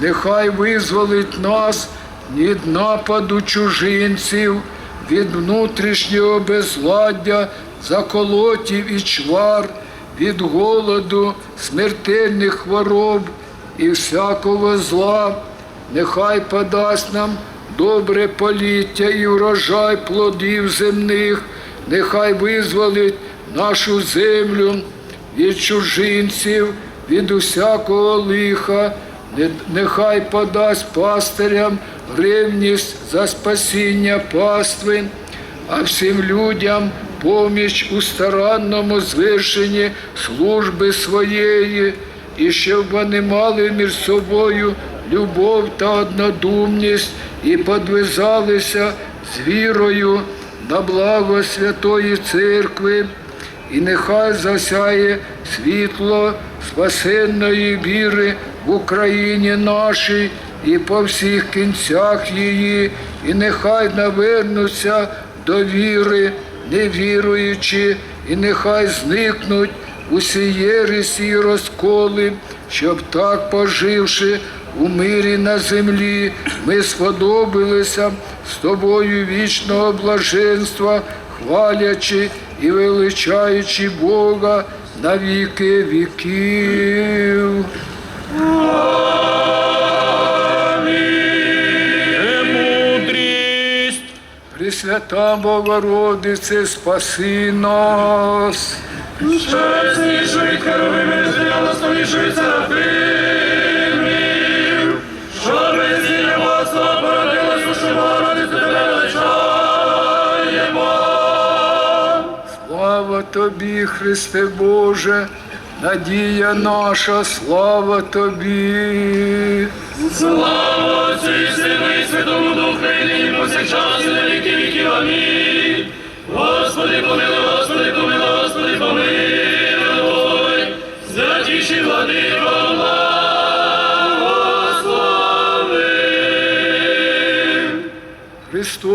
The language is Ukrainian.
нехай визволить нас від нападу чужинців, від внутрішнього безладдя, заколотів і чвар, від голоду, смертельних хвороб і всякого зла. Нехай подасть нам добре поліття і врожай плодів земних, нехай визволить нашу землю від чужинців, від усякого лиха, нехай подасть пастирям ревність за спасіння пастви, а всім людям поміч у старанному звершенні служби своєї, і щоб вони мали між собою любов та однодумність і подвизалися з вірою на благо Святої Церкви, і нехай засяє світло спасенної віри в Україні нашій і по всіх кінцях її, і нехай навернуться до віри, невіруючи, і нехай зникнуть усі єресі і розколи, щоб так поживши у мирі на землі, ми сподобалися з тобою вічного блаженства, хвалячи і величаючи Бога на віки віків. Пресвята Богородице, спаси нас. чесніший херовими земля наставніший серафимів, що без небоства породилась уше Богородице, тебе величаємо. Слава тобі, Христе Боже, надія наша, слава тобі. Слава Отцю і Сину і повсякчас і на віки віків. Амінь. Господи, помилуй, Господи, помилуй, Господи, помилуй. Святіші води, благослови. Христос.